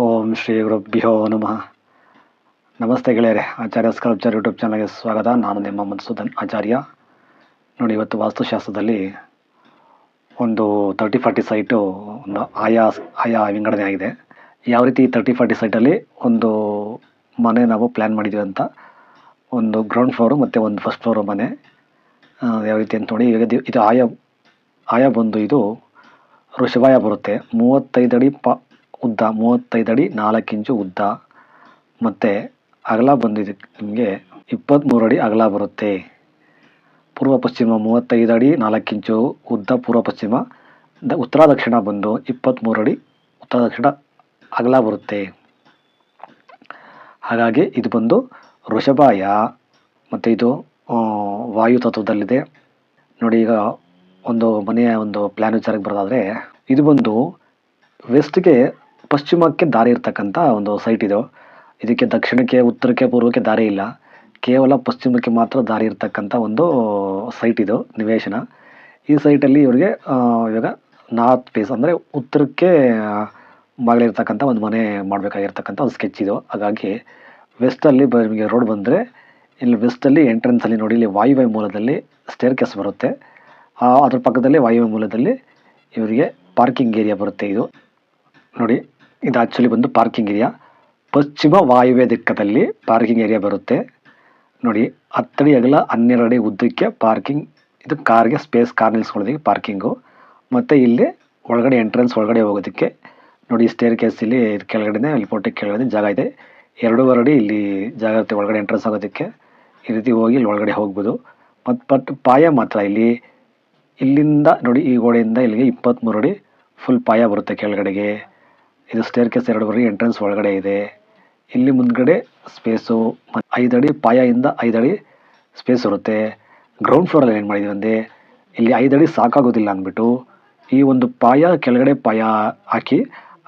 ಓಂ ಶ್ರೀ ಗುರುಭ್ಯೋ ನಮಃ. ನಮಸ್ತೆ ಗೆಳೆಯರೆ, ಆಚಾರ್ಯ ಸ್ಕಲ್ಪ್ಚರ್ ಯೂಟ್ಯೂಬ್ ಚಾನಲ್ಗೆ ಸ್ವಾಗತ. ನಾನು ನಿಮ್ಮ ಮಧುಸೂದನ್ ಆಚಾರ್ಯ. ನೋಡಿ, ಇವತ್ತು ವಾಸ್ತುಶಾಸ್ತ್ರದಲ್ಲಿ ಒಂದು ತರ್ಟಿ ಫಾರ್ಟಿ ಸೈಟು ಒಂದು ಆಯಾ ಆಯಾ ವಿಂಗಡಣೆ ಆಗಿದೆ. ಯಾವ ರೀತಿ ತರ್ಟಿ ಫಾರ್ಟಿ ಸೈಟಲ್ಲಿ ಒಂದು ಮನೆ ನಾವು ಪ್ಲ್ಯಾನ್ ಮಾಡಿದ್ದೀವಿ ಅಂತ, ಒಂದು ಗ್ರೌಂಡ್ ಫ್ಲೋರು ಮತ್ತು ಒಂದು ಫಸ್ಟ್ ಫ್ಲೋರು ಮನೆ ಯಾವ ರೀತಿ ಅಂತ ನೋಡಿ. ಈಗ ಇದು- ಆಯಾ ಆಯಾ ಬಂದು ಇದು ಋಷಭಾಯ ಬರುತ್ತೆ. ಮೂವತ್ತೈದು ಅಡಿ ಪ ಉದ್ದ, ಮೂವತ್ತೈದು ಅಡಿ, ನಾಲ್ಕು ಇಂಚು ಉದ್ದ. ಮತ್ತು ಅಗಲ ಬಂದಿದೆ ನಿಮಗೆ ಇಪ್ಪತ್ತ್ಮೂರು ಅಡಿ ಅಗಲ ಬರುತ್ತೆ. ಪೂರ್ವ ಪಶ್ಚಿಮ ಮೂವತ್ತೈದು ಅಡಿ, ನಾಲ್ಕು ಇಂಚು ಉದ್ದ, ಪೂರ್ವ ಪಶ್ಚಿಮ ದ ಉತ್ತರ ದಕ್ಷಿಣ ಬಂದು ಇಪ್ಪತ್ತ್ಮೂರು ಅಡಿ ಉತ್ತರ ದಕ್ಷಿಣ ಅಗಲ ಬರುತ್ತೆ. ಹಾಗಾಗಿ ಇದು ಬಂದು ವೃಷಭಾಯ. ಮತ್ತು ಇದು ವಾಯು ತತ್ವದಲ್ಲಿದೆ. ನೋಡಿ ಈಗ ಒಂದು ಮನೆಯ ಒಂದು ಪ್ಲ್ಯಾನ್ ವಿಚಾರಕ್ಕೆ ಬರೋದಾದರೆ ಇದು ಬಂದು ವೆಸ್ಟ್ಗೆ ಪಶ್ಚಿಮಕ್ಕೆ ದಾರಿ ಇರ್ತಕ್ಕಂಥ ಒಂದು ಸೈಟ್ ಇದು. ಇದಕ್ಕೆ ದಕ್ಷಿಣಕ್ಕೆ, ಉತ್ತರಕ್ಕೆ, ಪೂರ್ವಕ್ಕೆ ದಾರಿ ಇಲ್ಲ. ಕೇವಲ ಪಶ್ಚಿಮಕ್ಕೆ ಮಾತ್ರ ದಾರಿ ಇರ್ತಕ್ಕಂಥ ಒಂದು ಸೈಟ್ ಇದು, ನಿವೇಶನ. ಈ ಸೈಟಲ್ಲಿ ಇವರಿಗೆ ಇವಾಗ ನಾರ್ತ್ ಫೇಸ್ ಅಂದರೆ ಉತ್ತರಕ್ಕೆ ಬಾಗಿಲಿರ್ತಕ್ಕಂಥ ಒಂದು ಮನೆ ಮಾಡಬೇಕಾಗಿರ್ತಕ್ಕಂಥ ಒಂದು ಸ್ಕೆಚ್ ಇದು. ಹಾಗಾಗಿ ವೆಸ್ಟಲ್ಲಿ ಬ, ನಿಮಗೆ ರೋಡ್ ಬಂದರೆ ಇಲ್ಲಿ ವೆಸ್ಟಲ್ಲಿ ಎಂಟ್ರೆನ್ಸಲ್ಲಿ ನೋಡಿ, ಇಲ್ಲಿ ವಾಯುವ್ಯ ಮೂಲದಲ್ಲಿ ಸ್ಟೇರ್ ಕೇಸ್ ಬರುತ್ತೆ ಅದ್ರ ಪಕ್ಕದಲ್ಲಿ ವಾಯುವ್ಯ ಮೂಲದಲ್ಲಿ ಇವರಿಗೆ ಪಾರ್ಕಿಂಗ್ ಏರಿಯಾ ಬರುತ್ತೆ ಇದು. ನೋಡಿ. ಇದು ಆ್ಯಕ್ಚುಲಿ ಬಂದು ಪಾರ್ಕಿಂಗ್ ಏರಿಯಾ ಪಶ್ಚಿಮ ವಾಯುವ್ಯ ದಿಕ್ಕದಲ್ಲಿ ಪಾರ್ಕಿಂಗ್ ಏರಿಯಾ ಬರುತ್ತೆ. ನೋಡಿ, ಹತ್ತಡಿ ಅಗಲ ಹನ್ನೆರಡು ಅಡಿ ಉದ್ದಕ್ಕೆ ಪಾರ್ಕಿಂಗ್ ಇದು ಕಾರ್ಗೆ ಸ್ಪೇಸ್ ಕಾರ್ ನಿಲ್ಸ್ಕೊಳ್ಳೋದಕ್ಕೆ ಪಾರ್ಕಿಂಗು ಮತ್ತು ಇಲ್ಲಿ ಒಳಗಡೆ ಎಂಟ್ರೆನ್ಸ್ ಒಳಗಡೆ ಹೋಗೋದಕ್ಕೆ, ನೋಡಿ ಸ್ಟೇರ್ ಕೇಸ್ ಇಲ್ಲಿ ಕೆಳಗಡೆ ಇಲ್ಲಿ ಪೋಟಿಗೆ ಕೆಳಗಡೆ ಜಾಗ ಇದೆ. ಎರಡೂವರೆ ಅಡಿ ಇಲ್ಲಿ ಜಾಗ ಇರುತ್ತೆ ಒಳಗಡೆ ಎಂಟ್ರೆನ್ಸ್ ಆಗೋದಕ್ಕೆ ಈ ರೀತಿ ಹೋಗಿ ಇಲ್ಲಿ ಒಳಗಡೆ ಹೋಗ್ಬೋದು. ಮತ್ತು ಬಟ್ ಪಾಯ ಮಾತ್ರ ಇಲ್ಲಿ, ಇಲ್ಲಿಂದ, ನೋಡಿ, ಈ ಗೋಡೆಯಿಂದ ಇಲ್ಲಿಗೆ ಇಪ್ಪತ್ತ್ಮೂರು ಅಡಿ ಫುಲ್ ಪಾಯ ಬರುತ್ತೆ ಕೆಳಗಡೆಗೆ. ಇದು ಸ್ಟೇರ್ ಕೇಸ್ ಬರಿ ಎಂಟ್ರೆನ್ಸ್ ಒಳಗಡೆ ಇದೆ. ಇಲ್ಲಿ ಮುಂದ್ಗಡೆ ಸ್ಪೇಸು ಐದು ಅಡಿ ಪಾಯದಿಂದ ಐದು ಅಡಿ ಸ್ಪೇಸ್ ಇರುತ್ತೆ. ಗ್ರೌಂಡ್ ಫ್ಲೋರಲ್ಲಿ ಏನು ಮಾಡಿದ್ವಿ ಅಂದರೆ, ಇಲ್ಲಿ ಐದು ಅಡಿ ಸಾಕಾಗೋದಿಲ್ಲ ಅಂದ್ಬಿಟ್ಟು ಈ ಒಂದು ಪಾಯ ಕೆಳಗಡೆ ಪಾಯ ಹಾಕಿ,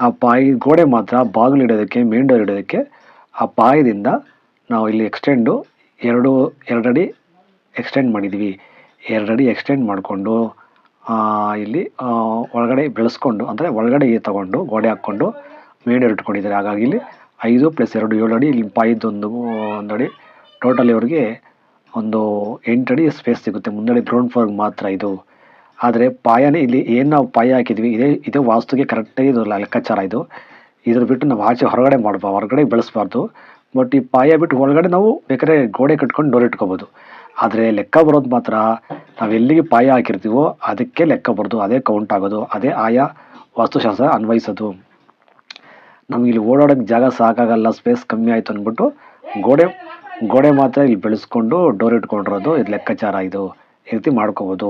ಆ ಪಾಯ ಗೋಡೆ ಮಾತ್ರ ಬಾಗಿಲು ಇಡೋದಕ್ಕೆ ಮೇನ್ ಡೋರ್ ಇಡೋದಕ್ಕೆ ಆ ಪಾಯದಿಂದ ನಾವು ಇಲ್ಲಿ ಎಕ್ಸ್ಟೆಂಡು ಎರಡು, ಎರಡಡಿ ಎಕ್ಸ್ಟೆಂಡ್ ಮಾಡಿದ್ದೀವಿ ಎರಡಡಿ ಎಕ್ಸ್ಟೆಂಡ್ ಮಾಡಿಕೊಂಡು ಇಲ್ಲಿ ಒಳಗಡೆ ಬೆಳೆಸ್ಕೊಂಡು, ಅಂದರೆ ಒಳಗಡೆ ತಗೊಂಡು, ಗೋಡೆ ಹಾಕ್ಕೊಂಡು ಮೇನ್ ಇಟ್ಕೊಂಡಿದ್ದಾರೆ. ಹಾಗಾಗಿ ಇಲ್ಲಿ ಐದು ಪ್ಲಸ್ ಎರಡು ಏಳು ಅಡಿ, ಇಲ್ಲಿ ಪಾಯಿದೊಂದು ಒಂದು ಅಡಿ ಟೋಟಲ್ ಇವ್ರಿಗೆ ಒಂದು ಎಂಟು ಅಡಿ ಸ್ಪೇಸ್ ಸಿಗುತ್ತೆ. ಮುಂದಡಿ ಗ್ರೌಂಡ್ ಫ್ಲೋರ್ಗೆ ಮಾತ್ರ ಇದು. ಆದರೆ ಪಾಯನೇ ಇಲ್ಲಿ ಏನು ನಾವು ಪಾಯ ಹಾಕಿದ್ವಿ, ಇದೇ ಇದೇ ವಾಸ್ತುಗೆ ಕರೆಕ್ಟಾಗಿ ಇದು ಲೆಕ್ಕಾಚಾರ ಇದು. ಇದ್ರ ಬಿಟ್ಟು ನಾವು ಆಚೆ ಹೊರಗಡೆ ಮಾಡ್ಬಾ ಹೊರಗಡೆ ಬೆಳೆಸ್ಬಾರ್ದು. ಬಟ್ ಈ ಪಾಯ ಬಿಟ್ಟು ಒಳಗಡೆ ನಾವು ಬೇಕಾದ್ರೆ ಗೋಡೆ ಕಟ್ಕೊಂಡು ಡೋರ್ ಇಟ್ಕೋಬೋದು. ಆದರೆ ಲೆಕ್ಕ ಬರೋದು ಮಾತ್ರ ನಾವು ಎಲ್ಲಿಗೆ ಪಾಯ ಹಾಕಿರ್ತೀವೋ ಅದಕ್ಕೆ ಲೆಕ್ಕ ಬರೋದು, ಅದೇ ಕೌಂಟ್ ಆಗೋದು, ಅದೇ ಆಯಾ ವಾಸ್ತುಶಾಸ್ತ್ರ ಅನ್ವಯಿಸೋದು. ನಮ್ಗೆ ಇಲ್ಲಿ ಓಡಾಡೋಕ್ಕೆ ಜಾಗ ಸಾಕಾಗಲ್ಲ ಸ್ಪೇಸ್ ಕಮ್ಮಿ ಆಯಿತು ಅಂದ್ಬಿಟ್ಟು ಗೋಡೆ ಗೋಡೆ ಮಾತ್ರ ಇಲ್ಲಿ ಬೆಳೆಸ್ಕೊಂಡು ಡೋರ್ ಇಟ್ಕೊಂಡಿರೋದು, ಇದು ಲೆಕ್ಕಾಚಾರ ಇದು. ಈ ರೀತಿ ಮಾಡ್ಕೋಬೋದು.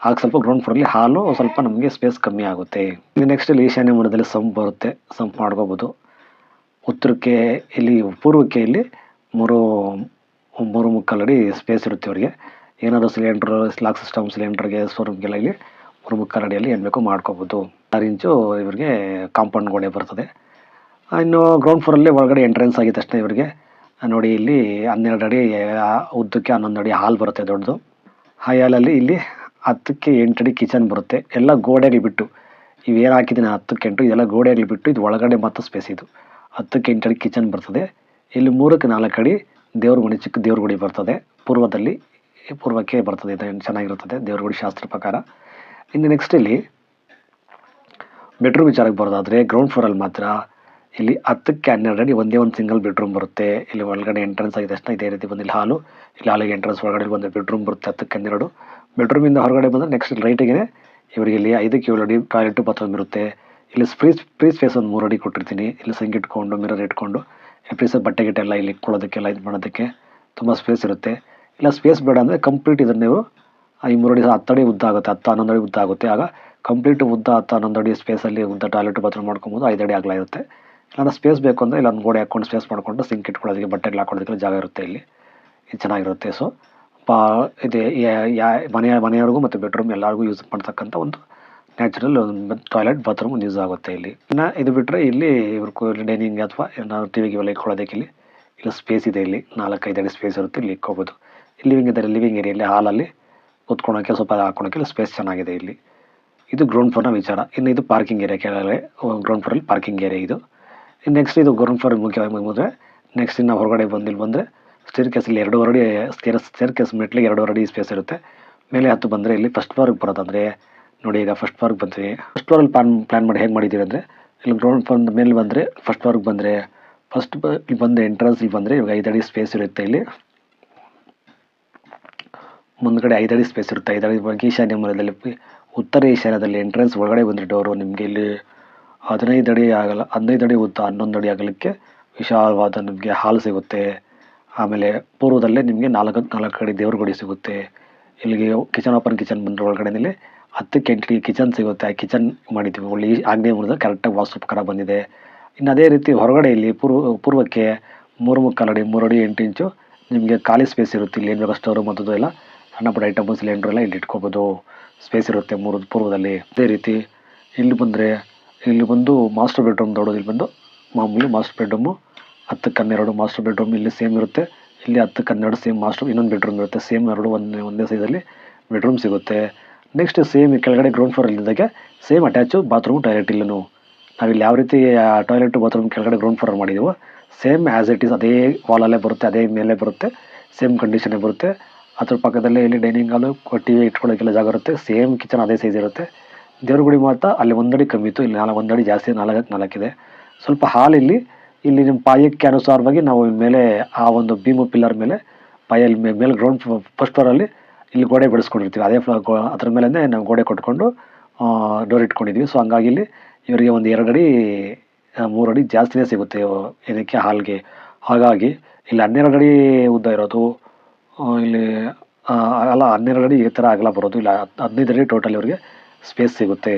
ಆಗ ಸ್ವಲ್ಪ ಗ್ರೌಂಡ್ ಫ್ಲೋರಲ್ಲಿ ಹಾಲು ಸ್ವಲ್ಪ ನಮಗೆ ಸ್ಪೇಸ್ ಕಮ್ಮಿ ಆಗುತ್ತೆ. ನೆಕ್ಸ್ಟ್ ಇಲ್ಲಿ ಈಶಾನ್ಯ ಮೂಲದಲ್ಲಿ ಸಂಪ್ ಬರುತ್ತೆ, ಸಂಪ್ ಮಾಡ್ಕೋಬೋದು. ಉತ್ತರಕ್ಕೆ ಇಲ್ಲಿ ಪೂರ್ವಕ್ಕೆ ಇಲ್ಲಿ ಮೂರು ಮೂರು ಮುಕ್ಕಾಲು ಅಡಿ ಸ್ಪೇಸ್ ಇರುತ್ತೆ ಅವರಿಗೆ. ಏನಾದರೂ ಸಿಲಿಂಡ್ರ್ ಲಾಕ್ ಸಿಸ್ಟಮ್ ಸಿಲಿಂಡರ್ಗೆ ಸ್ಟೋರ್ಗೆಲ್ಲ ಇಲ್ಲಿ ಮೂರು ಮುಕ್ಕಾಲು ಅಡಿಯಲ್ಲಿ ಏನು ಬೇಕೋ ಮಾಡ್ಕೋಬೋದು. ಆರು ಇಂಚು ಇವರಿಗೆ ಕಾಂಪೌಂಡ್ ಗೋಡೆ ಬರ್ತದೆ. ಇನ್ನು ಗ್ರೌಂಡ್ ಫ್ಲೋರಲ್ಲಿ ಒಳಗಡೆ ಎಂಟ್ರೆನ್ಸ್ ಆಗಿದೆ ತಕ್ಷಣ ಇವರಿಗೆ. ನೋಡಿ ಇಲ್ಲಿ ಹನ್ನೆರಡು ಅಡಿ ಉದ್ದಕ್ಕೆ ಹನ್ನೊಂದು ಅಡಿ ಹಾಲ್ ಬರುತ್ತೆ ದೊಡ್ಡದು. ಆ ಹಾಲಲ್ಲಿ ಇಲ್ಲಿ ಹತ್ತಕ್ಕೆ ಎಂಟು ಅಡಿ ಕಿಚನ್ ಬರುತ್ತೆ. ಎಲ್ಲ ಗೋಡೆಗಳು ಬಿಟ್ಟು ಇವೇನು ಹಾಕಿದ್ದೀನಿ ಹತ್ತಕ್ಕೆ ಎಂಟು, ಇದೆಲ್ಲ ಗೋಡೆಗಳು ಬಿಟ್ಟು ಇದು ಒಳಗಡೆ ಮತ್ತು ಸ್ಪೇಸ್ ಇದು. ಹತ್ತಕ್ಕೆ ಎಂಟು ಅಡಿ ಕಿಚನ್ ಬರ್ತದೆ. ಇಲ್ಲಿ ಮೂರಕ್ಕೆ ನಾಲ್ಕು ಅಡಿ ದೇವ್ರ ಗುಡಿ ಚಿಕ್ಕ ದೇವ್ರ ಗುಡಿ ಬರ್ತದೆ. ಪೂರ್ವದಲ್ಲಿ, ಪೂರ್ವಕ್ಕೆ ಬರ್ತದೆ, ಇದು ಚೆನ್ನಾಗಿರುತ್ತದೆ ದೇವ್ರ ಗುಡಿ ಶಾಸ್ತ್ರ ಪ್ರಕಾರ. ಇನ್ನು ನೆಕ್ಸ್ಟ್ ಇಲ್ಲಿ ಬೆಡ್ರೂಮ್ ವಿಚಾರಕ್ಕೆ ಬರೋದಾದರೆ ಗ್ರೌಂಡ್ ಫ್ಲೋರಲ್ಲಿ ಮಾತ್ರ ಇಲ್ಲಿ ಹತ್ತಕ್ಕೆ ಹನ್ನೆರಡು ಅಡಿ ಒಂದೇ ಒಂದು ಸಿಂಗಲ್ ಬೆಡ್ರೂಮ್ ಬರುತ್ತೆ. ಇಲ್ಲಿ ಒಳಗಡೆ ಎಂಟ್ರೆನ್ಸ್ ಆಗಿದೆ ತಕ್ಷಣ ಇದೇ ರೀತಿ ಬಂದಿಲ್ಲಿ ಹಾಲು ಇಲ್ಲಿ ಹಾಲಿಗೆ ಎಂಟ್ರೆನ್ಸ್ ಒಳಗಡೆ ಒಂದು ಬೆಡ್ರೂಮ್ ಬರುತ್ತೆ ಹತ್ತಕ್ಕೆ ಹನ್ನೆರಡು. ಬೆಡ್ರೂಮಿಂದ ಹೊರಗಡೆ ಬಂದರೆ ನೆಕ್ಸ್ಟ್ ರೈಟಿಗೆ ಇವರಿಗೆ ಇಲ್ಲಿ ಐದಕ್ಕೆ ಏಳು ಅಡಿ ಟಾಯ್ಲೆಟು ಬಾತ್ರೂಮ್ ಇರುತ್ತೆ. ಇಲ್ಲಿ ಸ್ಪ್ರೀಸ್ ಫ್ರೀ ಸ್ಪೇಸ್ ಒಂದು ಮೂರು ಅಡಿ ಕೊಟ್ಟಿರ್ತೀನಿ. ಇಲ್ಲಿ ಸಂಗ್ ಇಟ್ಕೊಂಡು ಮಿರರ್ ಇಟ್ಕೊಂಡು ಫ್ರೀಸ್ ಬಟ್ಟೆ ಗಿಟ್ಟೆ ಎಲ್ಲ ಇಲ್ಲಿ ಇಟ್ಕೊಳ್ಳೋದಕ್ಕೆಲ್ಲ ಇದು ಮಾಡೋದಕ್ಕೆ ತುಂಬ ಸ್ಪೇಸ್ ಇರುತ್ತೆ. ಇಲ್ಲ ಸ್ಪೇಸ್ ಬೇಡ ಅಂದರೆ ಕಂಪ್ಲೀಟ್ ಇದನ್ನು ನೀವು ಈ ಮೂರು ಅಡಿ, ಹತ್ತು ಅಡಿ ಉದ್ದ ಆಗುತ್ತೆ, ಹತ್ತು ಹನ್ನೊಂದು ಅಡಿ ಉದ್ದ ಆಗುತ್ತೆ. ಆಗ ಕಂಪ್ಲೀಟ್ ಉದ್ದ ಹತ್ತು ಹನ್ನೊಂದು ಅಡಿ ಸ್ಪೇಸಲ್ಲಿ ಉದ್ದ ಟಾಯ್ಲೆಟ್ ಬಾತ್ರೂಮ್ ಮಾಡ್ಕೊಬೋದು, ಐದು ಅಡಿ ಆಗಲ ಇರುತ್ತೆ. ಇಲ್ಲಾಂದ್ರೆ ಸ್ಪೇಸ್ ಬೇಕು ಅಂದರೆ ಇಲ್ಲೊಂದು ಗೋಡೆ ಹಾಕ್ಕೊಂಡು ಸ್ಪೇಸ್ ಮಾಡಿಕೊಂಡು ಸಿಂಕ್ ಇಟ್ಕೊಳ್ಳೋದಕ್ಕೆ ಬಟ್ಟೆಗಳು ಹಾಕೊಳ್ಳೋದಕ್ಕೆ ಜಾಗ ಇರುತ್ತೆ ಇಲ್ಲಿ. ಇದು ಚೆನ್ನಾಗಿರುತ್ತೆ. ಸೊ ಪಾ ಇದೆ, ಯಾ ಮನೆಯ, ಮನೆಯವ್ರಿಗೂ ಮತ್ತು ಬೆಡ್ರೂಮ್ ಎಲ್ಲರಿಗೂ ಯೂಸ್ ಮಾಡ್ತಕ್ಕಂಥ ಒಂದು ನ್ಯಾಚುರಲ್ ಟಾಯ್ಲೆಟ್ ಬಾತ್ರೂಮ್ ಯೂಸ್ ಆಗುತ್ತೆ ಇಲ್ಲಿ. ಇನ್ನು ಇದು ಬಿಟ್ಟರೆ ಇಲ್ಲಿ ಇವ್ರ ಡೈನಿಂಗ್ ಅಥವಾ ಏನಾದ್ರು ಟಿ ವಿಗೆ ಎಲ್ಲ ಇಟ್ಕೊಳ್ಳೋದಕ್ಕೆ ಇಲ್ಲಿ ಇಲ್ಲಿ ಸ್ಪೇಸ್ ಇದೆ ಇಲ್ಲಿ. ನಾಲ್ಕೈದು ಅಡಿ ಸ್ಪೇಸ್ ಇರುತ್ತೆ, ಇಲ್ಲಿ ಇಕ್ಕೋಬೋದು. ಲಿವಿಂಗ್ ಇದ್ದಾರೆ ಲಿವಿಂಗ್ ಏರಿಯಲ್ಲಿ ಹಾಲಲ್ಲಿ ಕೂತ್ಕೊಳಕ್ಕೆ ಸ್ವಲ್ಪ ಹಾಕೊಳಕ್ಕೆ ಇಲ್ಲಿ ಸ್ಪೇಸ್ ಚೆನ್ನಾಗಿದೆ ಇಲ್ಲಿ. ಇದು ಗ್ರೌಂಡ್ ಫ್ಲೋರ್ನ ವಿಚಾರ. ಇನ್ನು ಇದು ಪಾರ್ಕಿಂಗ್ ಏರಿಯಾ ಕೆಳಗಡೆ ಗ್ರೌಂಡ್ ಫ್ಲೋರಲ್ಲಿ ಪಾರ್ಕಿಂಗ್ ಏರಿಯಾ ಇದು. ನೆಕ್ಸ್ಟ್ ಇದು ಗ್ರೌಂಡ್ ಫ್ಲೋರ್ ಮುಖ್ಯವಾಗಿ ಮುಂದೆ ನೆಕ್ಸ್ಟ್ ಇನ್ನು ಹೊರಗಡೆ ಬಂದಿಲ್ಲಿ ಬಂದರೆ ಸ್ಟೇರ್ ಕೇಸಲ್ಲಿ ಎರಡು ಅಡಿ ಸ್ಟೇರ್ ಸ್ಟೇರ್ ಕೇಸ್ ಮೆಟ್ಲಿಗೆ ಎರಡು ಅಡಿ ಸ್ಪೇಸ್ ಇರುತ್ತೆ. ಮೇಲೆ ಹತ್ತು ಬಂದರೆ ಇಲ್ಲಿ ಫಸ್ಟ್ ಫ್ಲೋರ್ಗೆ ಬರೋದಂದರೆ ನೋಡಿ, ಈಗ ಫಸ್ಟ್ ಫ್ಲೋರ್ಗೆ ಬಂದ್ವಿ. ಫಸ್ಟ್ ಫ್ಲೋರಲ್ಲಿ ಪ್ಲಾನ್ ಪ್ಲಾನ್ ಮಾಡಿ ಹೇಗೆ ಮಾಡಿದ್ದೀವಿ ಅಂದರೆ, ಇಲ್ಲಿ ಗ್ರೌಂಡ್ ಫ್ಲೋರ್ ಮೇಲೆ ಬಂದರೆ ಫಸ್ಟ್ ಫ್ಲೋರ್ಗೆ ಬಂದರೆ ಫಸ್ಟ್ ಇಲ್ಲಿ ಬಂದರೆ ಎಂಟ್ರೆನ್ಸ್ ಇಲ್ಲಿ ಬಂದರೆ ಇವಾಗ ಐದು ಸ್ಪೇಸ್ ಇರುತ್ತೆ ಇಲ್ಲಿ. ಮುಂದ್ಗಡೆ ಐದು ಅಡಿ ಸ್ಪೇಸ್ ಇರುತ್ತೆ. ಐದು ಅಡಿ ಈಶಾನ್ಯ ಮೂಲದಲ್ಲಿ ಉತ್ತರ ಈಶಾನ್ಯದಲ್ಲಿ ಎಂಟ್ರೆನ್ಸ್ ಒಳಗಡೆ ಬಂದರೆ ಡೋರು ನಿಮಗೆ ಇಲ್ಲಿ ಹದಿನೈದು ಅಡಿ ಆಗಲ್ಲ, ಹದಿನೈದು ಅಡಿ ಉದ್ದ, ಹನ್ನೊಂದು ಅಡಿ ಆಗಲಿಕ್ಕೆ ವಿಶಾಲವಾದ ನಿಮಗೆ ಹಾಲ್ ಸಿಗುತ್ತೆ. ಆಮೇಲೆ ಪೂರ್ವದಲ್ಲೇ ನಿಮಗೆ ನಾಲ್ಕು ನಾಲ್ಕು ಅಡಿ ದೇವ್ರ ಗುಡಿ ಸಿಗುತ್ತೆ. ಇಲ್ಲಿಗೆ ಕಿಚನ್ ಓಪನ್ ಕಿಚನ್ ಬಂದರೆ ಒಳಗಡೆನಲ್ಲಿ ಹತ್ತಕ್ಕೆ ಎಂಟು ಕಿಚನ್ ಸಿಗುತ್ತೆ ಆ ಕಿಚನ್ ಮಾಡಿದ್ದೀವಿ. ಒಳ್ಳೆ ಆಗ್ನೇಯ ಮೂಲದ ಕರೆಕ್ಟಾಗಿ ವಾಸ್ತುಪ್ರಕಾರ ಬಂದಿದೆ. ಇನ್ನು ಅದೇ ರೀತಿ ಹೊರಗಡೆ ಇಲ್ಲಿ ಪೂರ್ವ, ಪೂರ್ವಕ್ಕೆ ಮೂರು ಅಡಿ ಮೂರು ಅಡಿ ಎಂಟು ಇಂಚು ನಿಮಗೆ ಖಾಲಿ ಸ್ಪೇಸ್ ಇರುತ್ತೆ. ಇಲ್ಲಿ ಏನು ಸ್ಟೋರ್ ಮತ್ತದು ಎಲ್ಲ. ಸಣ್ಣ ಪುಟ್ಟ ಐಟಮು ಸಿಲಿಂಡ್ರ್ ಎಲ್ಲ ಇಲ್ಲಿ ಇಟ್ಕೋಬೋದು. ಸ್ಪೇಸ್ ಇರುತ್ತೆ ಮೂರು, ಪೂರ್ವದಲ್ಲಿ. ಅದೇ ರೀತಿ ಇಲ್ಲಿ ಬಂದರೆ, ಇಲ್ಲಿ ಬಂದು ಮಾಸ್ಟರ್ ಬೆಡ್ರೂಮ್ ದೊಡ್ಡದು ಇಲ್ಲಿ ಬಂದು ಮಾಮೂಲಿ ಮಾಸ್ಟರ್ ಬೆಡ್ರೂಮು ಹತ್ತಕ್ಕೆ ಹನ್ನೆರಡು ಮಾಸ್ಟರ್ ಬೆಡ್ರೂಮ್ ಇಲ್ಲಿ ಸೇಮ್ ಇರುತ್ತೆ. ಇಲ್ಲಿ ಹತ್ತಕ್ಕೆ ಹನ್ನೆರಡು ಸೇಮ್ ಮಾಸ್ಟರ್ ಇನ್ನೊಂದು ಬೆಡ್ರೂಮ್ ಇರುತ್ತೆ. ಸೇಮ್ ಎರಡು ಒಂದೇ ಒಂದೇ ಸೈಜಲ್ಲಿ ಬೆಡ್ರೂಮ್ ಸಿಗುತ್ತೆ. ನೆಕ್ಸ್ಟ್ ಸೇಮ್ ಕೆಳಗಡೆ ಗ್ರೌಂಡ್ ಫ್ಲೋರ್ ಇಲ್ಲಿದ್ದಾಗೆ ಸೇಮ್ ಅಟ್ಯಾಚು ಬಾತ್ರೂಮ್ ಟಾಯ್ಲೆಟ್ ಇಲ್ಲೂ ನಾವಿಲ್ಲಿ ಯಾವ ರೀತಿ ಟಾಯ್ಲೆಟ್ ಬಾತ್ರೂಮ್ ಕೆಳಗಡೆ ಗ್ರೌಂಡ್ ಫ್ಲೋರ್ ಮಾಡಿದ್ದೀವೋ ಸೇಮ್ ಆ್ಯಸ್ ಇಟ್ ಈಸ್ ಅದೇ ವಾಲಲ್ಲೇ ಬರುತ್ತೆ, ಅದೇ ಮೇಲೆ ಬರುತ್ತೆ ಸೇಮ್ ಕಂಡೀಷನೇ ಬರುತ್ತೆ. ಅದ್ರ ಪಕ್ಕದಲ್ಲೇ ಇಲ್ಲಿ ಡೈನಿಂಗ್ ಹಾಲು ಟಿ ವಿ ಇಟ್ಕೊಳ್ಳೋಕ್ಕೆಲ್ಲ ಜಾಗ ಇರುತ್ತೆ ಸೇಮ್ ಕಿಚನ್ ಅದೇ ಸೈಜ್ ಇರುತ್ತೆ. ದೇವ್ರ ಗುಡಿ ಮಾತ್ರ ಅಲ್ಲಿ ಒಂದಡಿ ಕಮ್ಮಿ ಇತ್ತು, ಇಲ್ಲಿ ನಾಲ್ಕು ಒಂದಡಿ ಜಾಸ್ತಿ, ನಾಲ್ಕು ನಾಲ್ಕಿದೆ ಸ್ವಲ್ಪ ಹಾಲ್ ಇಲ್ಲಿ ಇಲ್ಲಿ ನಿಮ್ಮ ಪಾಯಕ್ಕೆ ಅನುಸಾರವಾಗಿ ನಾವು ಮೇಲೆ ಆ ಒಂದು ಭೀಮು ಪಿಲ್ಲರ್ ಮೇಲೆ ಪಾಯಲ್ಲಿ ಮೇಲೆ ಗ್ರೌಂಡ್ ಫಸ್ಟ್ ಫ್ಲೋರಲ್ಲಿ ಇಲ್ಲಿ ಗೋಡೆ ಬೆಳೆಸ್ಕೊಂಡಿರ್ತೀವಿ ಅದೇ ಫ್ಲೋ ಗೋ ಅದ್ರ ಮೇಲೆ ನಾವು ಗೋಡೆ ಕೊಟ್ಕೊಂಡು ಡೋರ್ ಇಟ್ಕೊಂಡಿದ್ವಿ. ಸೊ ಹಂಗಾಗಿ ಇಲ್ಲಿ ಇವರಿಗೆ ಒಂದು ಎರಡು ಅಡಿ ಮೂರು ಅಡಿ ಜಾಸ್ತಿನೇ ಸಿಗುತ್ತೆ ಇದಕ್ಕೆ ಹಾಲ್ಗೆ. ಹಾಗಾಗಿ ಇಲ್ಲಿ ಹನ್ನೆರಡು ಅಡಿ ಉದ್ದ ಇರೋದು ಇಲ್ಲಿ ಅಲ್ಲ ಹನ್ನೆರಡು ಅಡಿ ಈ ಥರ ಆಗಲ್ಲ ಬರೋದು, ಇಲ್ಲ ಹದ್- ಹದಿನೈದು ಅಡಿ ಟೋಟಲ್ ಇವ್ರಿಗೆ ಸ್ಪೇಸ್ ಸಿಗುತ್ತೆ.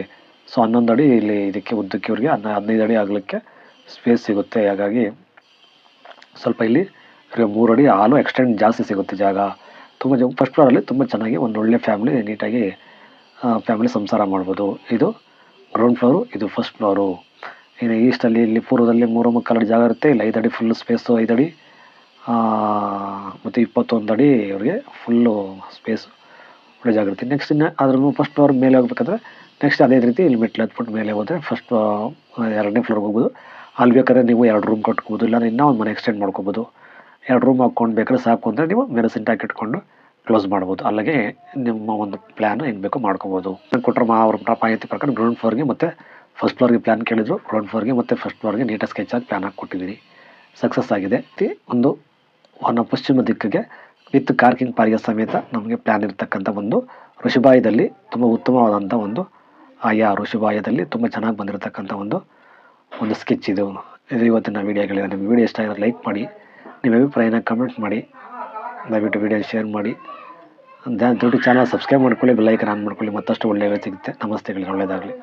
ಸೊ ಹನ್ನೊಂದು ಅಡಿ ಇಲ್ಲಿ ಇದಕ್ಕೆ ಉದ್ದಕ್ಕೆ ಇವರಿಗೆ ಹನ್ನ ಹದಿನೈದು ಅಡಿ ಆಗಲಿಕ್ಕೆ ಸ್ಪೇಸ್ ಸಿಗುತ್ತೆ. ಹಾಗಾಗಿ ಸ್ವಲ್ಪ ಇಲ್ಲಿ ಇವ್ರಿಗೆ ಮೂರು ಅಡಿ ಹಾಲು ಎಕ್ಸ್ಟೆಂಡ್ ಜಾಸ್ತಿ ಸಿಗುತ್ತೆ ಜಾಗ. ತುಂಬ ಜ ಫಸ್ಟ್ ಫ್ಲೋರಲ್ಲಿ ತುಂಬ ಚೆನ್ನಾಗಿ ಒಂದು ಒಳ್ಳೆ ಫ್ಯಾಮಿಲಿ ನೀಟಾಗಿ ಫ್ಯಾಮಿಲಿ ಸಂಸಾರ ಮಾಡ್ಬೋದು. ಇದು ಗ್ರೌಂಡ್ ಫ್ಲೋರು ಇದು ಫಸ್ಟ್ ಫ್ಲೋರು ಇನ್ನು ಈಸ್ಟಲ್ಲಿ ಇಲ್ಲಿ ಪೂರ್ವದಲ್ಲಿ ಮೂರು ಮುಕ್ಕಾಲು ಜಾಗ ಇರುತ್ತೆ. ಇಲ್ಲಿ ಐದು ಅಡಿ ಫುಲ್ ಸ್ಪೇಸು ಐದು ಅಡಿ ಮತ್ತು ಇಪ್ಪತ್ತೊಂದು ಅಡಿ ಇವರಿಗೆ ಫುಲ್ಲು ಸ್ಪೇಸ್ ಒಳ್ಳೆ ಜಾಗ ಇರುತ್ತೆ. ನೆಕ್ಸ್ಟ್ ಇನ್ನು ಅದ್ರೂ ಫಸ್ಟ್ ಫ್ಲೋರ್ ಮೇಲೆ ಹೋಗ್ಬೇಕಂದ್ರೆ ನೆಕ್ಸ್ಟ್ ಅದೇ ರೀತಿ ಇಲ್ಲಿ ಮೆಟ್ಲು ಹತ್ಬಿಟ್ಟು ಮೇಲೆ ಹೋದರೆ ಫಸ್ಟ್ ಎರಡನೇ ಫ್ಲೋರ್ಗೆ ಹೋಗ್ಬೋದು. ಅಲ್ಲಿ ಬೇಕಾದ್ರೆ ನೀವು ಎರಡು ರೂಮ್ ಕಟ್ಕೋಬೋದು. ಇಲ್ಲಾಂದ್ರೆ ಇನ್ನೂ ಒಂದು ಮನೆ ಎಕ್ಸ್ಟೆಂಡ್ ಮಾಡ್ಕೋಬೋದು. ಎರಡು ರೂಮ್ ಹಾಕ್ಕೊಂಡು ಬೇಕಾದ್ರೆ ಸಾಕು ಅಂದರೆ ನೀವು ಮೇಲೆ ಟ್ಯಾಕ್ ಇಟ್ಕೊಂಡು ಕ್ಲೋಸ್ ಮಾಡ್ಬೋದು. ಅಲ್ಲಿಗೆ ನಿಮ್ಮ ಒಂದು ಪ್ಲ್ಯಾನ್ ಹೆಂಗೆ ಬೇಕೋ ಮಾಡ್ಕೋಬೋದು. ಕೊಟ್ಟರೆ ಮಾ ಅವ್ರ ಮಾಹಿತಿ ಪ್ರಕಾರ ಗ್ರೌಂಡ್ ಫ್ಲೋರ್ಗೆ ಮತ್ತು ಫಸ್ಟ್ ಫ್ಲೋರ್ಗೆ ಪ್ಲ್ಯಾನ್ ಕೇಳಿದ್ರು. ಗ್ರೌಂಡ್ ಫ್ಲೋರ್ಗೆ ಮತ್ತು ಫಸ್ಟ್ ಫ್ಲೋರ್ಗೆ ನೀಟಾಗಿ ಸ್ಕೆಚ್ ಆಗಿ ಪ್ಲ್ಯಾನ್ ಹಾಕಿ ಕೊಟ್ಟಿದ್ದೀನಿ ಸಕ್ಸಸ್ ಆಗಿದೆ. ಒಂದು ಒಂದು ಪಶ್ಚಿಮ ದಿಕ್ಕಿಗೆ ವಿತ್ ಕಾರ್ಕಿಂಗ್ ಪಾರಿಗೆ ಸಮೇತ ನಮಗೆ ಪ್ಲ್ಯಾನ್ ಇರತಕ್ಕಂಥ ಒಂದು ಋಷಿಬಾಯದಲ್ಲಿ ತುಂಬ ಉತ್ತಮವಾದಂಥ ಒಂದು ಆಯಾ ಋಷಿಬಾಯದಲ್ಲಿ ತುಂಬ ಚೆನ್ನಾಗಿ ಬಂದಿರತಕ್ಕಂಥ ಒಂದು ಒಂದು ಸ್ಕೆಚ್ ಇದು. ಇದು ಇವತ್ತಿನ ವೀಡಿಯೋಗಳಿದೆ ನಿಮ್ಮ ವೀಡಿಯೋ ಇಷ್ಟ ಆಗಿದ್ರೆ ಲೈಕ್ ಮಾಡಿ. ನಿಮ್ಮ ಅಭಿಪ್ರಾಯನ ಕಮೆಂಟ್ ಮಾಡಿ, ದಯವಿಟ್ಟು ವೀಡಿಯೋ ಶೇರ್ ಮಾಡಿ. ದಯವಿಟ್ಟು ಚಾನಲ್ ಸಬ್ಸ್ಕ್ರೈಬ್ ಮಾಡ್ಕೊಳ್ಳಿ ಬೆಲ್ಲೈಕನ್ ಆನ್ ಮಾಡ್ಕೊಳ್ಳಿ, ಮತ್ತಷ್ಟು ಒಳ್ಳೆಯ ಸಿಗುತ್ತೆ. ನಮಸ್ತೆಗಳಿಗೆ ಒಳ್ಳೆಯದಾಗಲಿ.